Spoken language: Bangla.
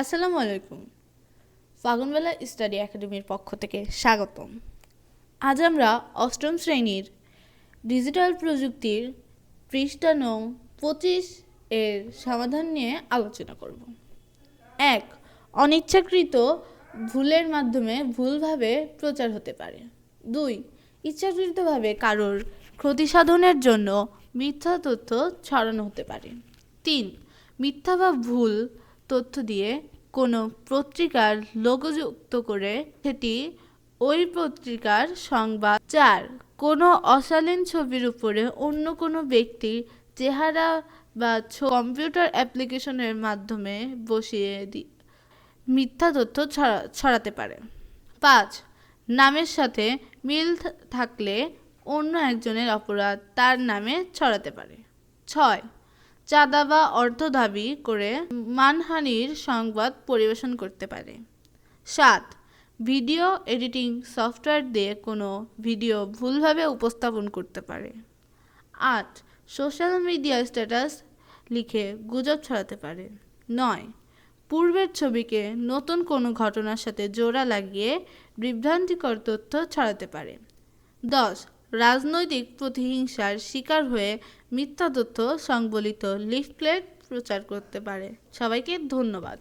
আসসালামু আলাইকুম। ফাগুনবেলা স্টাডি একাডেমির পক্ষ থেকে স্বাগতম। আজ আমরা অষ্টম শ্রেণির ডিজিটাল প্রযুক্তির পৃষ্ঠা নং পঁচিশ এর সমাধান নিয়ে আলোচনা করব। এক, অনিচ্ছাকৃত ভুলের মাধ্যমে ভুলভাবে প্রচার হতে পারে। দুই, ইচ্ছাকৃতভাবে কারোর ক্ষতি সাধনের জন্য মিথ্যা তথ্য ছড়ানো হতে পারে। তিন, মিথ্যা বা ভুল তথ্য দিয়ে কোনো পত্রিকার লোগো যুক্ত করে সেটি ওই পত্রিকার সংবাদ। চার, কোনো অশালীন ছবির উপরে অন্য কোনো ব্যক্তির চেহারা বা কম্পিউটার অ্যাপ্লিকেশনের মাধ্যমে বসিয়ে দি মিথ্যা তথ্য ছড়া- ছড়াতে পারে। পাঁচ, নামের সাথে মিল থাকলে অন্য একজনের অপরাধ তার নামে ছড়াতে পারে। ছয় চাঁদা বা অর্থ দাবি করে মানহানির সংবাদ পরিবেশন করতে পারে। সাত, ভিডিও এডিটিং সফটওয়্যার দিয়ে কোনো ভিডিও ভুলভাবে উপস্থাপন করতে পারে। আট, সোশ্যাল মিডিয়া স্ট্যাটাস লিখে গুজব ছড়াতে পারে। নয়, পূর্বের ছবিকে নতুন কোনো ঘটনার সাথে জোড়া লাগিয়ে বিভ্রান্তিকর তথ্য ছড়াতে পারে। দশ রাজনৈতিক প্রতিহিংসার শিকার হয়ে মিথ্যা তথ্য সংবলিত লিফলেট প্রচার করতে পারে। সবাইকে ধন্যবাদ।